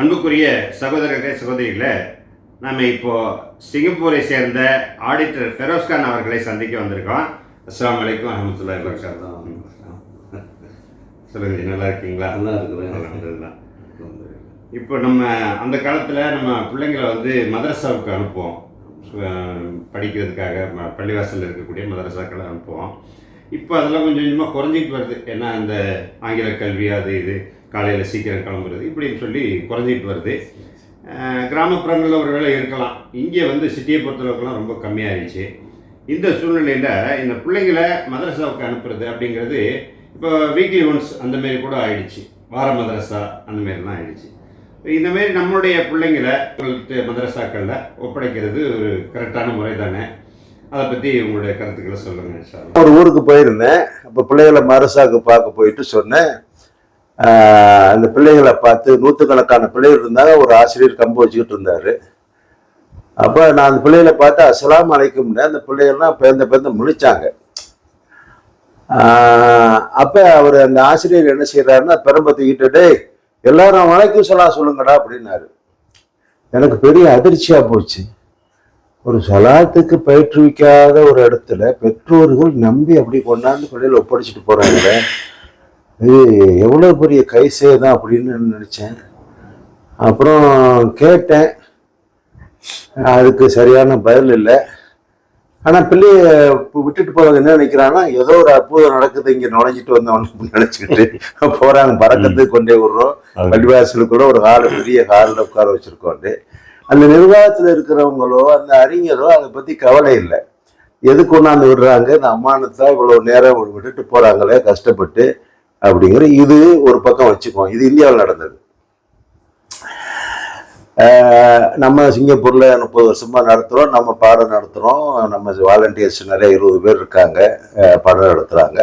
அன்புக்குரிய சகோதரர்களே சகோதரிகளே நம்ம இப்போ சிங்கப்பூரை சேர்ந்த ஆடிட்டர் ஃபெரோஸ்கான் அவர்களை சந்திக்க வந்திருக்கோம். அஸ்ஸலாமு அலைக்கும் வரமத்துல்லாஹி வபரகாத்துஹு. சொல்லுங்க நல்லா இருக்கீங்களா? நல்லா இருக்கிறேன். இப்போ நம்ம அந்த காலத்தில் நம்ம பிள்ளைங்களை வந்து மதரசாவுக்கு அனுப்புவோம். படிக்கிறதுக்காக பள்ளிவாசல்ல இருக்கக்கூடிய மதரசாக்களை அனுப்புவோம். இப்போ அதெல்லாம் கொஞ்சம் கொஞ்சமாக குறைஞ்சிட்டு வருது. ஏன்னா அந்த ஆங்கில கல்வி அது இது காலையில் சீக்கிரம் கிளம்புறது இப்படின்னு சொல்லி குறைஞ்சிட்டு வருது. கிராமப்புறங்களில் ஒரு வேளை இருக்கலாம். இங்கே வந்து சிட்டியை பொறுத்தளவுக்குலாம் ரொம்ப கம்மியாகிடுச்சு இந்த சூழ்நிலையில் இந்த பிள்ளைங்களை மதரசாவுக்கு அனுப்புறது அப்படிங்கிறது இப்போ வீக்லி ஒன்ஸ் அந்தமாரி கூட ஆயிடுச்சு. வார மதரசா அந்த மாரிலாம் ஆயிடுச்சு. இந்தமாரி நம்மளுடைய பிள்ளைங்களை மதரசாக்களில் ஒப்படைக்கிறது ஒரு கரெக்டான முறை தானே? அதை பற்றி உங்களுடைய கருத்துக்களை சொல்லுங்கள் சார் ஒரு ஊருக்கு போயிருந்தேன். அப்போ பிள்ளைகளை மரசாக்கு பார்க்க போயிட்டு சொன்னேன். அந்த பிள்ளைகளை பார்த்து நூற்றுக்கணக்கான பிள்ளைகள் இருந்தாங்க. ஒரு ஆசிரியர் கம்பு வச்சுக்கிட்டு இருந்தாரு. அப்போ நான் அந்த பிள்ளைகளை பார்த்து அசலாம் அலைக்கும்னு அந்த பிள்ளைகள்லாம் பேர்ந்த பேர்ந்த முழிச்சாங்க. அப்போ அவர் அந்த ஆசிரியர் என்ன செய்கிறாருன்னா பெரம்ப தூக்கிட்டு டேய் எல்லாரும் வணக்கம் சொல்லலாம் சொல்லுங்கடா அப்படின்னாரு. எனக்கு பெரிய அதிர்ச்சியாக போச்சு. ஒரு சலாத்துக்கு பயிற்றுவிக்காத ஒரு இடத்துல பெற்றோர்கள் நம்பி அப்படி கொண்டாந்து பிள்ளைகளை ஒப்படைச்சிட்டு போறாங்க இது எவ்வளவு பெரிய கை சேதம் அப்படின்னு நினைச்சேன். அப்புறம் கேட்டேன். அதுக்கு சரியான பதில் இல்லை. ஆனா பிள்ளைய விட்டுட்டு போறவங்க என்ன நினைக்கிறாங்கன்னா ஏதோ ஒரு அற்புதம் நடக்குது இங்க நுழைஞ்சிட்டு வந்தவன் நினைச்சுக்கிட்டு போறாங்க. பறக்கத்துக்கு கொண்டே விடுறோம். பள்ளிவாசலுக்குள்ள ஒரு ஹால் பெரிய ஹாலில் உட்கார வச்சிருக்கோண்டு அந்த நிர்வாகத்தில் இருக்கிறவங்களோ அந்த அறிஞரோ அதை பற்றி கவலை இல்லை. எது கொண்டாந்து விடுறாங்க? இந்த அம்மானத்தை இவ்வளோ நேரம் விட்டுட்டு போகிறாங்களே கஷ்டப்பட்டு அப்படிங்கிற இது ஒரு பக்கம் வச்சுக்குவோம். இது இந்தியாவில் நடந்தது. நம்ம சிங்கப்பூரில் முப்பது வருஷமாக நடத்துகிறோம் நம்ம பாடம் நடத்துகிறோம் நம்ம வாலண்டியர்ஸ் நிறைய இருபது பேர் இருக்காங்க. பாடம் நடத்துகிறாங்க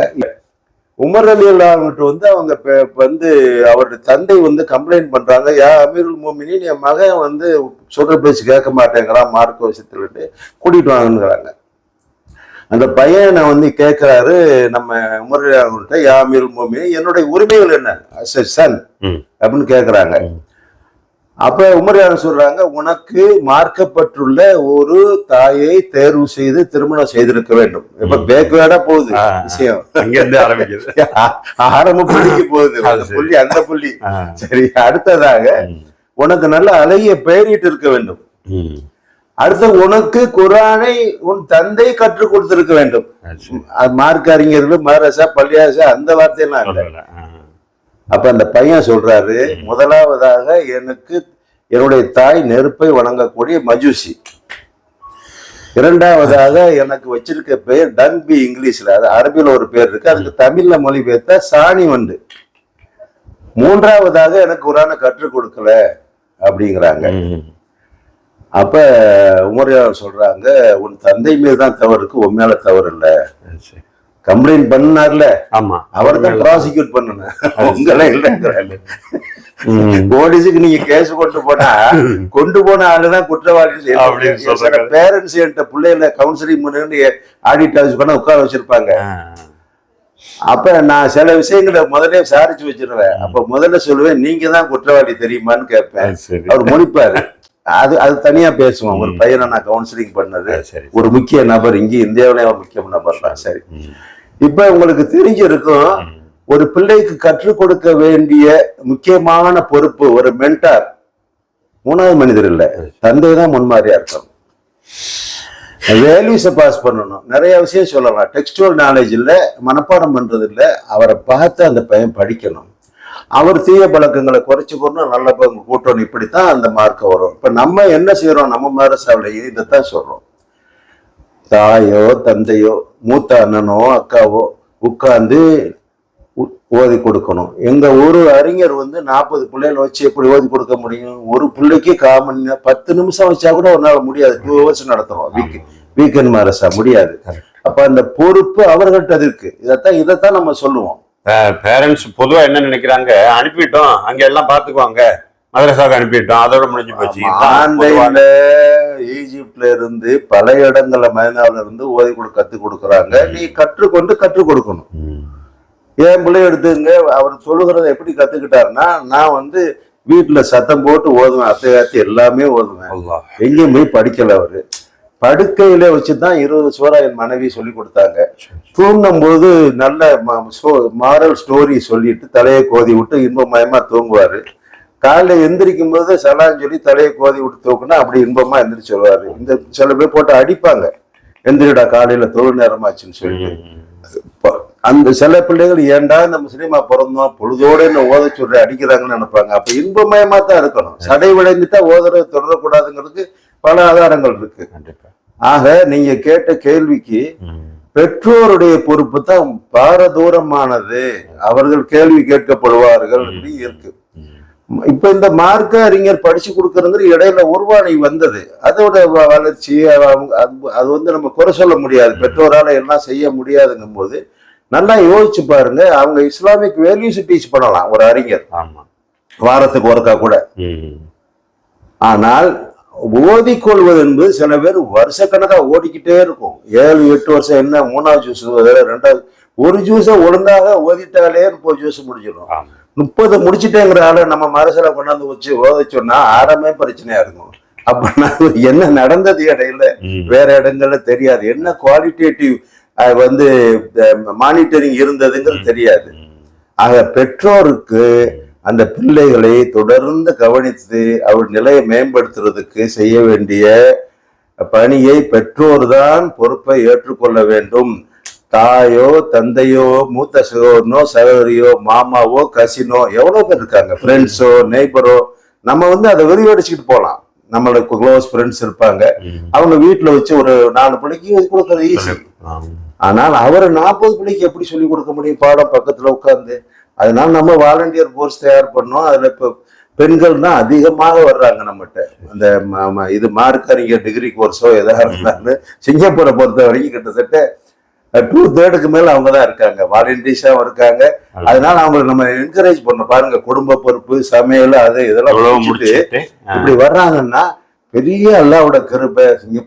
உமர் அலி அல்லாஹ்விட்டு வந்து அவங்க வந்து அவருடைய தந்தை வந்து கம்ப்ளைண்ட் பண்றாங்க. யா அமீருல் மோமினின் என் மகன் வந்து சொல்ற பேச்சு கேட்க மாட்டேங்கிறான் மார்க்க விஷயத்துலட்டு கூட்டிட்டு வாங்கங்கிறாங்க அந்த பையனை வந்து கேட்கிறாரு நம்ம உமர் அலி அல்லாஹ்விட்ட யா அமீருல் மோமினின் என்னுடைய உரிமைகள் என்ன? சன். அப்படின்னு கேட்குறாங்க. அப்ப உமரியார் சொல்றாங்க உனக்கு மார்க்கப்பட்டுள்ள ஒரு தாயை தேர்வு செய்து திருமணம் செய்திருக்க வேண்டும் இப்ப பேக்வேர்டா போகுது. விஷயம் ஆரம்பிக்குது ஆரம்ப புள்ளிக்கு போகுது அந்த. புள்ளி அந்த புள்ளி. சரி அடுத்ததாக. உனக்கு நல்ல அழகிய பெயரிட்டு இருக்க வேண்டும். அடுத்து உனக்கு குரானை உன் தந்தை கற்றுக் கொடுத்திருக்க வேண்டும் மார்க் அறிஞர்கள் மதரசா பள்ளியாசா அந்த வார்த்தையெல்லாம் இல்லை. அப்ப அந்த பையன் சொல்றாரு முதலாவதாக எனக்கு என்னுடைய தாய் நெருப்பை வணங்கக்கூடிய மஜூசி இரண்டாவதாக எனக்கு வச்சிருக்க பெயர் டன்பி இங்கிலீஷ்ல அது அரபில ஒரு பேர் இருக்கு அதுக்கு தமிழ்ல மொழிபெயர்த்தா சாணி வண்டு மூன்றாவதாக எனக்கு குரானை கற்றுக் கொடுக்கல அப்படிங்கிறாங்க. அப்ப உமரியார் சொல்றாங்க உன் தந்தை மீது தான் தவறு இருக்கு உன் மேல தவறு இல்ல. கம்ப்ளைண்ட் பண்ணார்ல. ஆமா. அவர் தான் ப்ராசிக்யூட் பண்ணணும் உங்களே இல்லைங்கிறாங்க ம். போலீஸுக்கு நீங்க கேஸ் கொண்டு போனா கொண்டு போன ஆளுதான் குற்றவாளி. பேரண்ட்ஸ் என்கிட்ட பிள்ளைகளை கவுன்சிலிங் பண்ணி ஆடிட் ஹவுஸ் பண்ண உட்கார வச்சிருப்பாங்க. அப்ப நான் சில விஷயங்களை முதல்ல விசாரிச்சு வச்சிருவேன். அப்ப முதல்ல சொல்லுவேன் நீங்க தான் குற்றவாளி தெரியுமான்னு கேட்பேன். அவர் முடிப்பாரு அது அது தனியா பேசுவோம். ஒரு பையனை நான் கவுன்சிலிங் பண்ணது. ஒரு முக்கிய நபர். இங்க இந்தியாவிலே ஒரு முக்கிய நபர். தான் சரி. இப்ப உங்களுக்கு தெரிஞ்சிருக்கும் ஒரு பிள்ளைக்கு கற்றுக் கொடுக்க வேண்டிய முக்கியமான பொறுப்பு ஒரு மென்டார் மூணாவது மனிதர் இல்ல. தந்தை தான் முன்மாதிரியா இருக்கணும். வேல்யூஸை பாஸ் பண்ணணும். நிறைய விஷயம் சொல்லலாம். டெக்ஸ்டுவல் நாலேஜ் இல்ல மனப்பாடம் பண்றது இல்ல. அவரை பார்த்து அந்த பையன் படிக்கணும். அவர் தீய பழக்கங்களை குறைச்சிக்கணும் நல்ல பழக்கம் கூட்டணும் இப்படித்தான் அந்த மார்க் வரும். இப்ப நம்ம என்ன செய்யறோம் நம்ம மதரசாவிலேயே இதைத்தான் சொல்றோம். தாயோ தந்தையோ மூத்த அண்ணனோ அக்காவோ உட்கார்ந்து ஓதி கொடுக்கணும். எங்க ஒரு அறிஞர் வந்து நாற்பது பிள்ளைகளை வச்சு எப்படி ஓதி கொடுக்க முடியும்? ஒரு பிள்ளைக்கு காமன் பத்து நிமிஷம் வச்சா கூட ஒன்னால முடியாது. டூ ஹவர்ஸ் நடத்துறோம். வீக் வீக்கெண்ட் மாரசா முடியாது. அப்ப அந்த பொறுப்பு அவர்கள்ட்ட இருக்கு. இதைத்தான் இதைத்தான் நம்ம சொல்லுவோம். பேரண்ட்ஸ் பொதுவா என்ன நினைக்கிறாங்க? அனுப்பிட்டோம். அங்க எல்லாம் பாத்துக்குவாங்க மதரசாவுக்கு அனுப்பிட்டோம். அதோட முடிஞ்சு போச்சு. ஆன்லைன்ல ஈஜிப்ட்ல இருந்து பல இடங்கள்ல மயனாவில இருந்து ஓதி கொடு கத்து கொடுக்குறாங்க. நீ கற்றுக்கொண்டு கற்றுக் கொடுக்கணும். என் பிள்ளை எடுத்துங்க? அவர் சொல்லுகிறத எப்படி கத்துக்கிட்டாருன்னா நான் வந்து வீட்டுல சத்தம் போட்டு ஓதுவேன். அத்தை அத்தை எல்லாமே ஓதுவேன். எங்கேயும் போய் படிக்கல அவரு. படுக்கையில வச்சுதான் இருபது சூறா என் மனைவி சொல்லி கொடுத்தாங்க. தூங்கும் போது நல்ல மாரல் ஸ்டோரி சொல்லிட்டு தலையை கோதி விட்டு இன்பமயமா தூங்குவாரு. காலைல எந்திரிக்கும் போது சலான்னு சொல்லி தலையை கோதி விட்டு தூக்குனா அப்படி இன்பமா எந்திரிச்சு வருவாரு. இந்த சில பேர் போட்டு அடிப்பாங்க. எந்திரிடா காலையில தொழில் நேரமாச்சுன்னு சொல்லிட்டு ப- அந்த சில பிள்ளைகள் ஏன்டா இந்த முஸ்லீமா பிறந்தோம்? பொழுதோட என்ன ஓத சொல்லி அடிக்கிறாங்கன்னு நினைப்பாங்க. அப்ப இன்பமயமா தான் இருக்கணும். சடை விளைந்துட்டா ஓதுறது தொடரக்கூடாதுங்கிறதுக்கு பல ஆதாரங்கள் இருக்கு. கண்டிப்பா. ஆக நீங்க கேட்ட கேள்விக்கு. பெற்றோருடைய பொறுப்பு தான் பாரதூரமானது. அவர்கள் கேள்வி கேட்கப்படுவார்கள் இருக்கு. இப்ப இந்த மார்க்க அறிஞர் படிச்சு கொடுக்கறது இடையில உருவானி வந்தது. அதோட வளர்ச்சி அது வந்து நம்ம குறை சொல்ல முடியாது. பெற்றோரால எல்லாம் செய்ய முடியாதுங்கும் போது நல்லா யோசிச்சு பாருங்க அவங்க இஸ்லாமிக் வேல்யூஸ் டீச் பண்ணலாம் ஒரு அறிஞர். ஆமா. வாரத்துக்கு ஒருக்கா கூட. ஆனால் ஓதிக்கொள்வது என்பது சில பேர் வருஷக்கணக்கா ஓடிக்கிட்டே இருக்கும். ஏழு எட்டு வருஷம் என்ன மூணாவது ஜூஸ் ரெண்டாவது ஒரு ஜூஸை ஒழுங்காக ஓதிட்டாலே முப்பது ஜூஸ் முடிச்சிடும் ஆமா. முப்பது முடிச்சிட்டேங்கிற ஆளை நம்ம மனசுல கொண்டாந்து வச்சு ஓத சொன்னா ஆரமே பிரச்சனையா இருக்கும். அப்ப என்ன நடந்தது இடையில. வேற இடங்கள்ல தெரியாது. என்ன குவாலிட்டேட்டிவ் வந்து மானிட்டரிங் இருந்ததுங்கிறது தெரியாது. ஆக பெற்றோருக்கு அந்த பிள்ளைகளை தொடர்ந்து கவனித்து அவர் நிலையை மேம்படுத்துறதுக்கு செய்ய வேண்டிய பணியை பெற்றோர் தான் பொறுப்பை ஏற்றுக்கொள்ள வேண்டும். தாயோ தந்தையோ மூத்த சகோதரனோ சகோதரியோ மாமாவோ கசினோ எவ்வளவு பேர் இருக்காங்க? ஃப்ரெண்ட்ஸோ நெய்பரோ நம்ம வந்து அதை விரிவடிச்சுக்கிட்டு போகலாம். நம்மளுக்கு க்ளோஸ் ஃப்ரெண்ட்ஸ் இருப்பாங்க. அவங்க வீட்டுல வச்சு ஒரு நாலு பிள்ளைக்கு கொடுக்கறது ஈஸி. ஆனால் அவர் நாற்பது பிள்ளைக்கு எப்படி சொல்லி கொடுக்க முடியும்? பாடம் பக்கத்துல உட்கார்ந்து. அதனால நம்ம வாலண்டியர் கோர்ஸ் தயார் பண்ணோம். அதுல இப்ப பெண்கள் தான் அதிகமாக வர்றாங்க நம்மகிட்ட. அந்த இது மார்க் அறிஞர் டிகிரி கோர்ஸோ எதாக இருந்தாலும் சிங்கப்பூரை பொறுத்த வரைக்கும் கிட்டத்தட்ட டூ தேர்டுக்கு மேல அவங்க தான் இருக்காங்க வாலண்டியர்ஸாவும் இருக்காங்க. அதனால அவங்களை நம்ம என்கரேஜ் பண்ணோம் பாருங்க குடும்ப பொறுப்பு சமையல் அது இதெல்லாம். இப்படி வர்றாங்கன்னா பெரிய அல்லாவோட கிருபை சிங்கப்பூர்